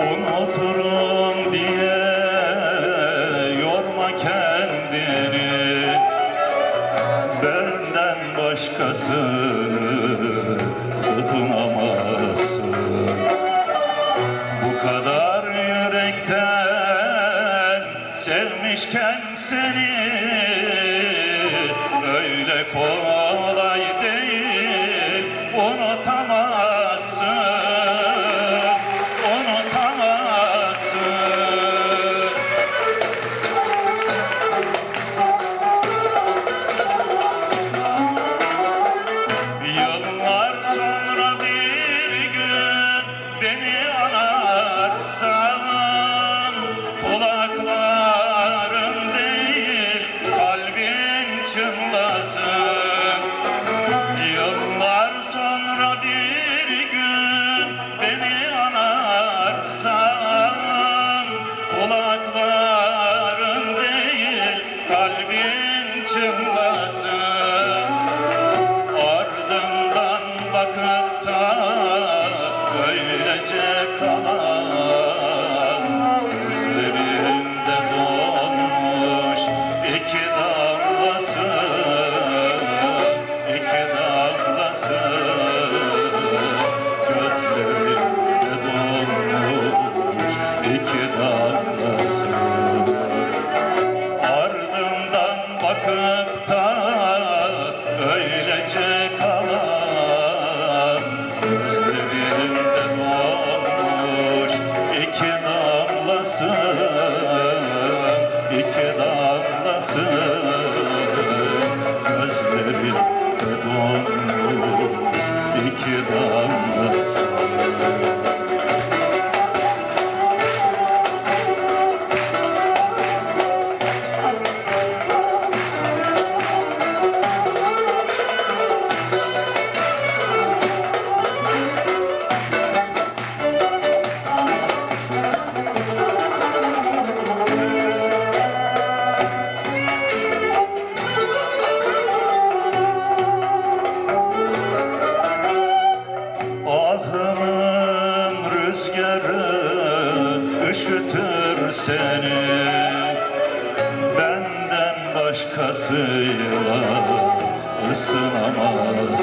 unuturum diye yorma kendini. Benden başkasını tutunamazsın. Bu kadar yürekten sevmişken seni öyle kolay bin çıkmasın you down. üşütür seni. Benden başkasıyla ısınamaz.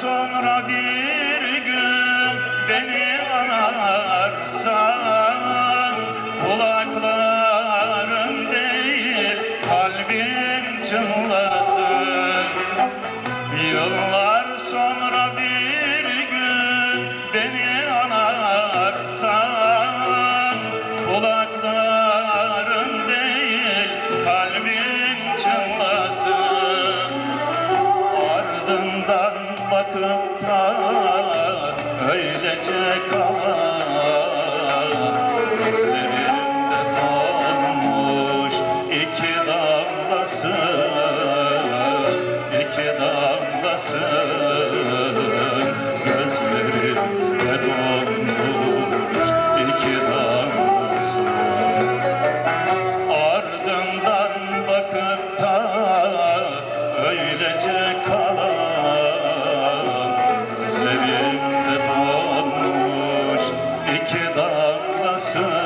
sonra bir gün beni anarsan Kulaklarım değil kalbim çınlasın. Yıllar yakında öylece kalan sun.